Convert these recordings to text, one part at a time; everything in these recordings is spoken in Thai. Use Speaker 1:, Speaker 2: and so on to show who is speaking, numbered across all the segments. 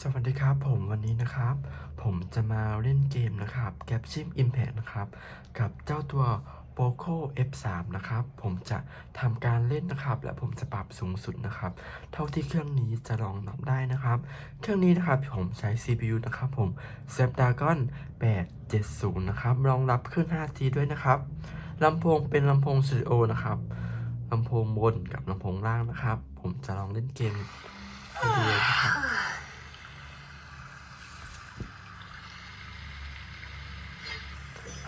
Speaker 1: สวัสดีครับผมวันนี้นะครับ ผมจะมาเล่นเกมนะครับ g a p s h i m Impact นะครับ กับเจ้าตัว Poco F3 นะครับ ผมจะทำการเล่นนะครับ และผมจะปรับสูงสุดนะครับ เท่าที่เครื่องนี้จะรองรับได้นะครับ เครื่องนี้นะครับผมใช้ CPU นะครับผม Snapdragon 870 นะครับรองรับขึ้น 5G ด้วยนะครับลำโพงเป็นลำโพงสตูดิโอนะครับลำโพงบนกับลำโพงล่างนะครับ ผมจะลองเล่นเกมให้ดูนะครับ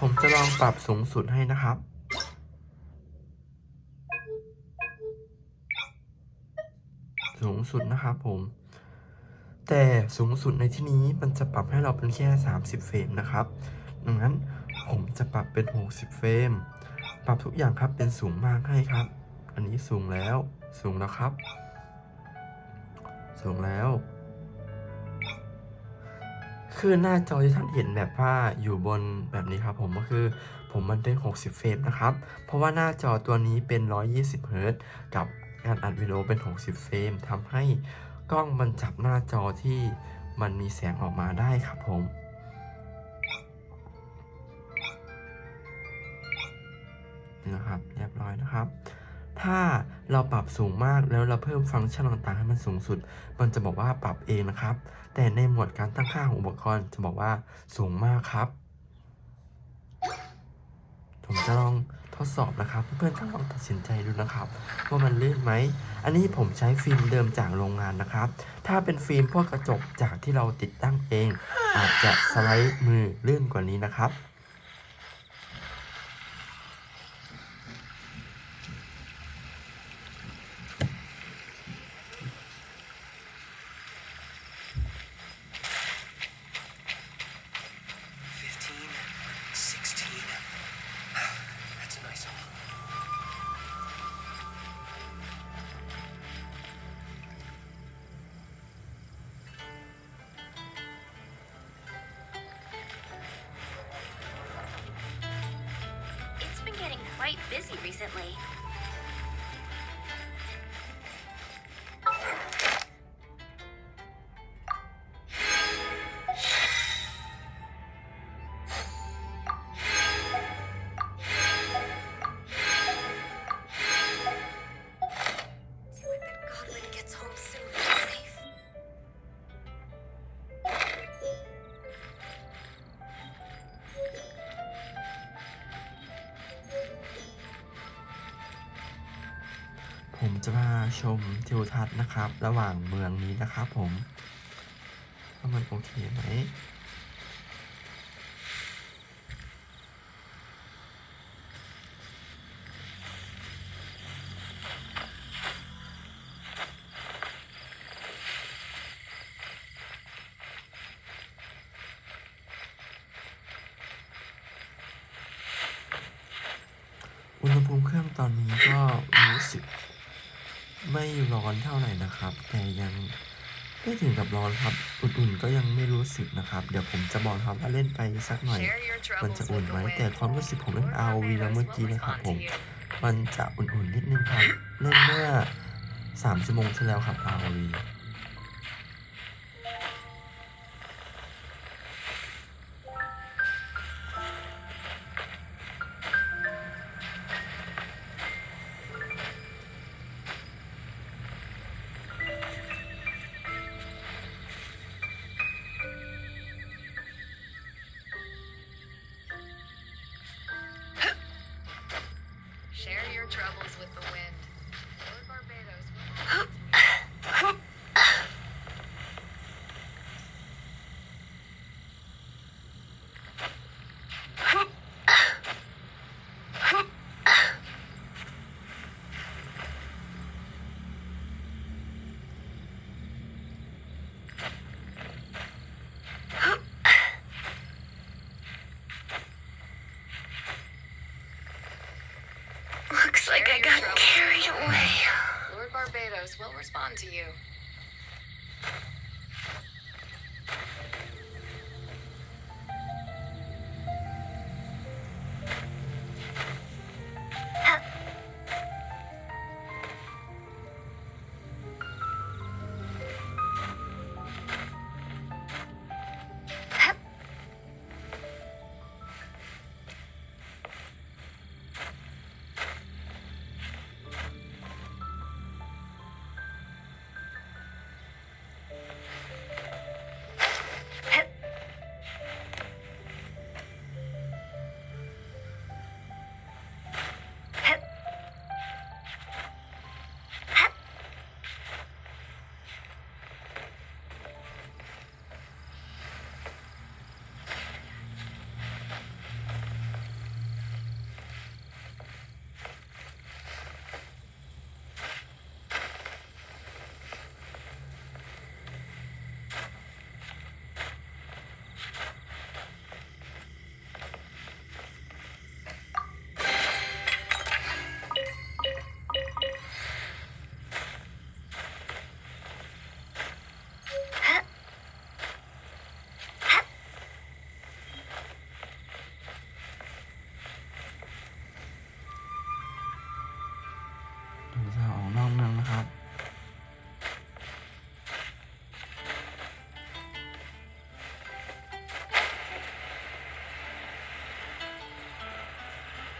Speaker 1: ผมจะลองปรับสูงสุดให้นะครับ สูงสุดนะครับผม แต่สูงสุดในที่นี้มันจะปรับให้เราเป็นแค่ 30 เฟรมนะครับ ดังนั้นผมจะปรับเป็น 60 เฟรม ปรับทุกอย่างครับเป็นสูงมากให้ครับ อันนี้สูงแล้ว สูงแล้วครับ สูงแล้ว คือหน้าจอที่ท่านเห็นแบบว่าอยู่บนแบบนี้ครับผมก็คือผมมันเป็น60 เฟรมนะครับ เพราะว่าหน้าจอตัวนี้เป็น 120เฮิรตซ์กับการอัดวิดีโอเป็น 60 เฟรมทำให้กล้องมันจับหน้าจอที่มันมีแสงออกมาได้ครับผมนะครับเรียบร้อยนะครับ ถ้าเราปรับสูงมากแล้วเราเพิ่มฟังก์ชันต่างๆให้มันสูงสุด มันจะบอกว่าปรับเองนะครับ แต่ในหมวดการตั้งค่าของอุปกรณ์จะบอกว่าสูงมากครับผมจะลองทดสอบนะครับ เพื่อนๆก็ลองตัดสินใจดูนะครับ ว่ามันลื่นไหม อันนี้ผมใช้ฟิล์มเดิมจากโรงงานนะครับ ถ้าเป็นฟิล์มพวกกระจกจากที่เราติดตั้งเอง อาจจะสไลด์มือลื่นกว่านี้นะครับ
Speaker 2: busy recently.
Speaker 1: ชมทิวทัศน์นะครับ ระหว่างเมืองนี้นะครับผมว่ามันโอเคไหมอุณหภูมิเครื่องตอนนี้ก็รู้สึก ไม่ร้อนเท่าไหร่นะครับ แต่ยังไม่ถึงกับร้อนครับ อุ่นๆก็ยังไม่รู้สึกนะครับ เดี๋ยวผมจะบอกครับว่าเล่นไปสักหน่อย
Speaker 3: Share your
Speaker 1: มันจะ
Speaker 3: troubles
Speaker 1: อุ่น
Speaker 3: with
Speaker 1: ไหม
Speaker 3: the
Speaker 1: แต่
Speaker 3: wind.
Speaker 1: ความรู้สึกผมเล่น
Speaker 3: Lord
Speaker 1: ROV แล้ว
Speaker 3: Barbados
Speaker 1: เมื่อ
Speaker 3: will
Speaker 1: กี้นะครับ
Speaker 3: respond
Speaker 1: ผม
Speaker 3: to you.
Speaker 1: มันจะอุ่นๆนิดนึงครับ เล่นเมื่อสามชั่วโมงที่แล้วครับ ROV
Speaker 3: Share
Speaker 2: like I got carried away.
Speaker 3: Lord Barbados will respond to you.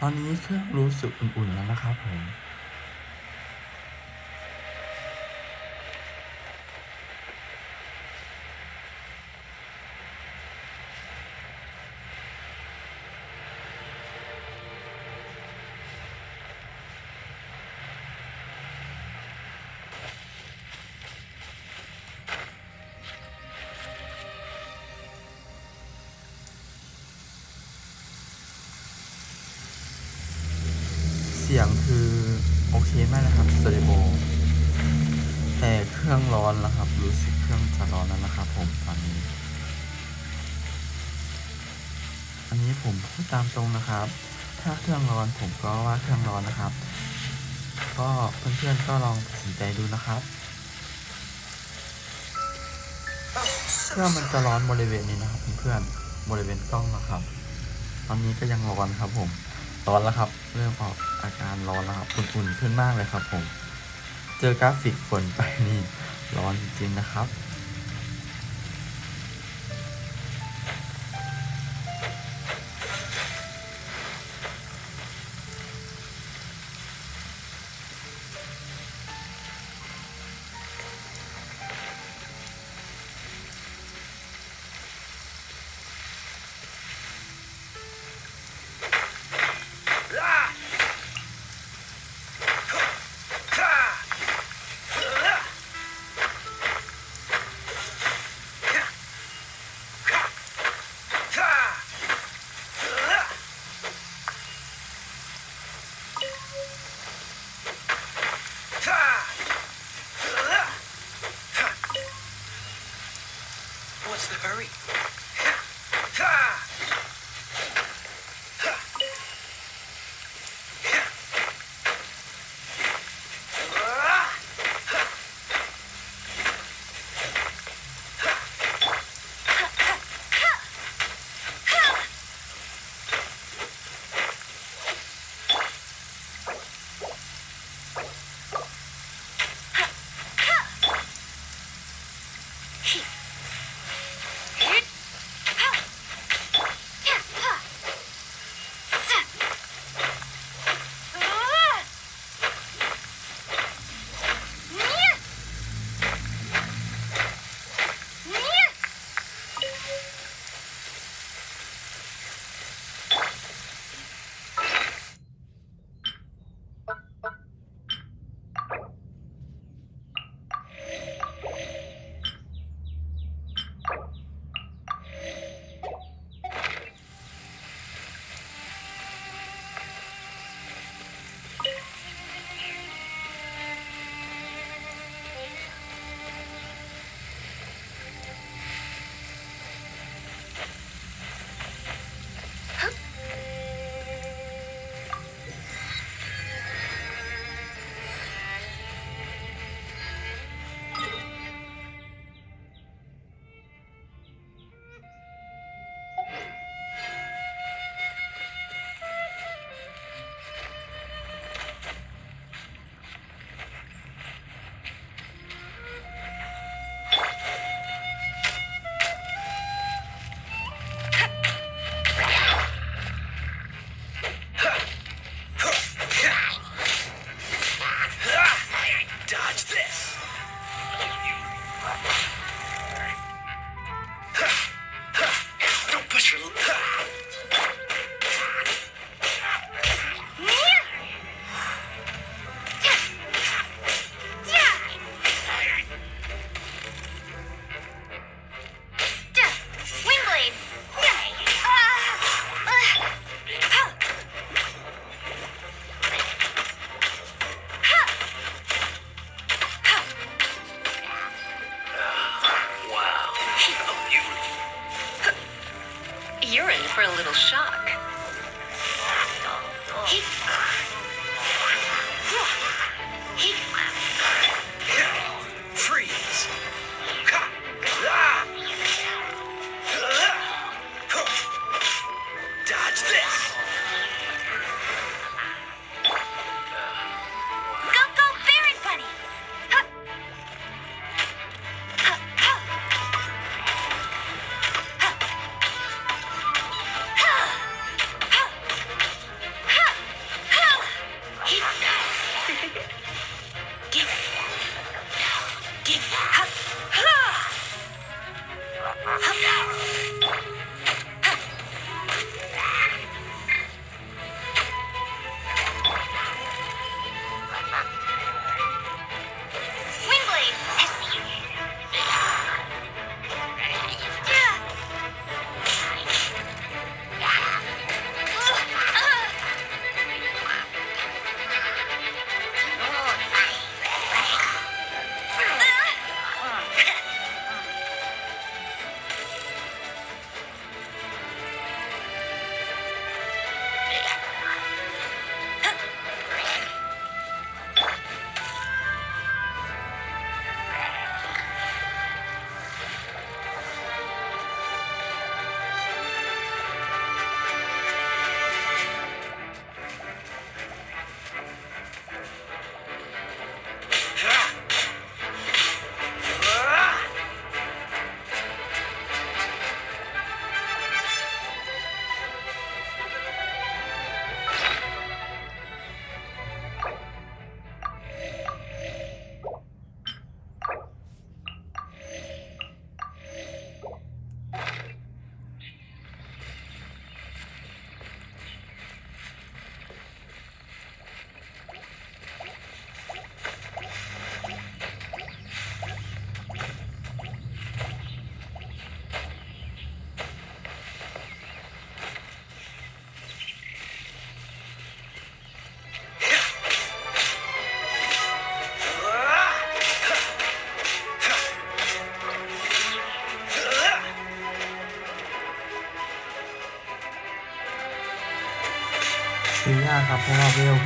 Speaker 1: อนนี้เครื่องรู้สึกอุ่นๆแล้วนะครับผม สียงคือโอเคมากนะครับสเตอริโอแต่เครื่องร้อนแล้วครับ รู้สึกเครื่องจะร้อนแล้วนะครับผมตอนนี้ อันนี้ผมพูดตามตรงนะครับ ถ้าเครื่องร้อนผมก็ว่าเครื่องร้อนนะครับ ก็เพื่อนๆก็ลองตัดสินใจดูนะครับเครื่องมันจะร้อนบริเวณนี้นะครับเพื่อนๆบริเวณกล้องนะครับ ตอนนี้ก็ยังร้อนครับผม ร้อนแล้วครับ เริ่มออกอาการร้อนแล้วครับอุ่นๆขึ้นมากเลยครับผม เจอกราฟิกฝนไปนี่ร้อนจริงๆนะครับ
Speaker 4: You're in for a little shock.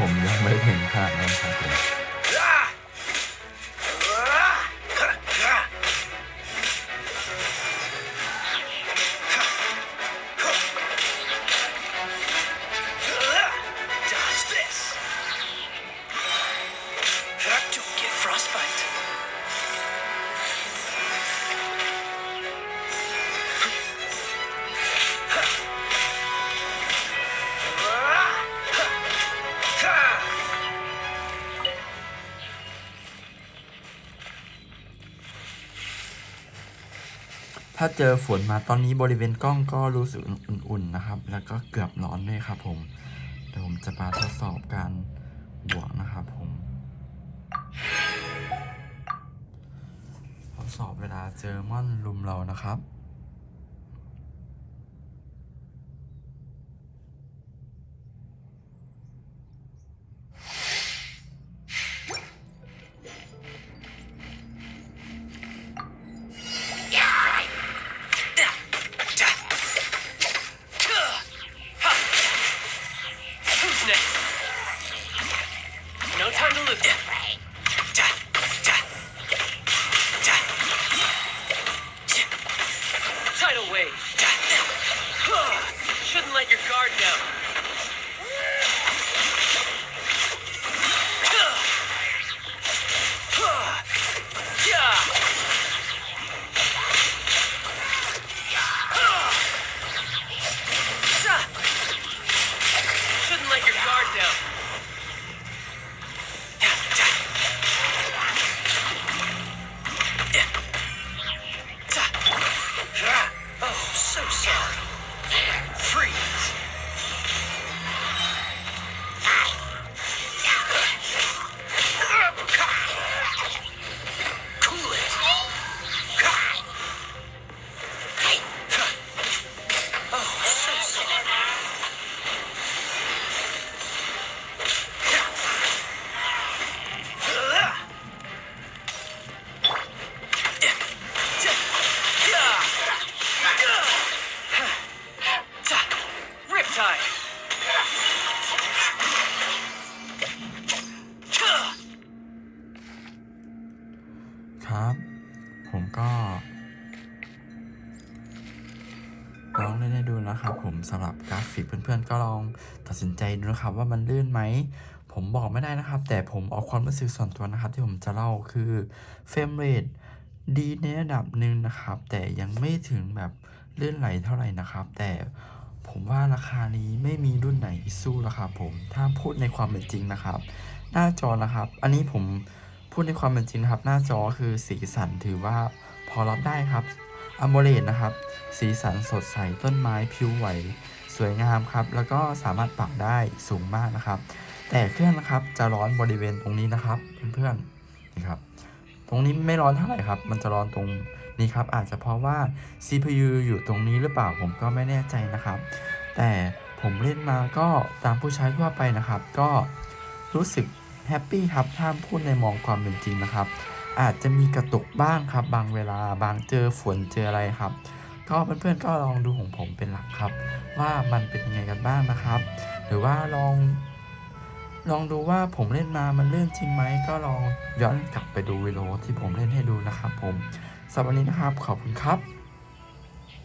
Speaker 1: ผมยังไม่ถึงขนาดนั้นครับผม ถ้าเจอฝนมาตอนนี้บริเวณกล้องก็รู้สึกอุ่นๆนะครับ แล้วก็เกือบร้อนด้วยครับผมเดี๋ยวผมจะมาทดสอบการบวกนะครับผมทดสอบเวลาเจอม่อนลุมเรานะครับ ผมเอาความรู้สึกส่วนตัวนะครับ ที่ผมจะเล่าคือเฟรมเรทดีในระดับหนึ่งนะครับ แต่ยังไม่ถึงแบบเลื่อนไหลเท่าไหร่นะครับ แต่ผมว่าราคานี้ไม่มีรุ่นไหนสู้ราคาผม ถ้าพูดในความเป็นจริงนะครับ หน้าจอนะครับ อันนี้ผมพูดในความเป็นจริงครับ หน้าจอคือสีสันถือว่าพอรับได้ครับอ m o l e d นะครับ สีสันสดใสต้นไม้ผิวไหว สวยงามครับ แล้วก็สามารถปรับได้สูงมากนะครับ แต่เครื่องนะครับจะร้อนบริเวณตรงนี้นะครับเพื่อนๆนี่ครับ ตรงนี้ไม่ร้อนเท่าไหร่ครับ มันจะร้อนตรงนี้ครับ อาจจะเพราะว่า CPU อยู่ตรงนี้หรือเปล่าผมก็ไม่แน่ใจนะครับ แต่ผมเล่นมาก็ตามผู้ใช้ทั่วไปนะครับ ก็รู้สึกแฮปปี้ครับถ้าพูดในมองความเป็นจริงนะครับ อาจจะมีกระตุกบ้างครับ บางเวลาบางเจอฝนเจออะไรครับ ก็เพื่อนๆก็ลองดูของผมเป็นหลักครับ ว่ามันเป็นยังไงกันบ้างนะครับ หรือว่าลอง ลองดูว่าผมเล่นมามันเลื่อนจริงไหมก็ลองย้อนกลับไปดูวิดีโอที่ผมเล่นให้ดูนะครับผมสำหรับวันนี้นะครับขอบคุณครับ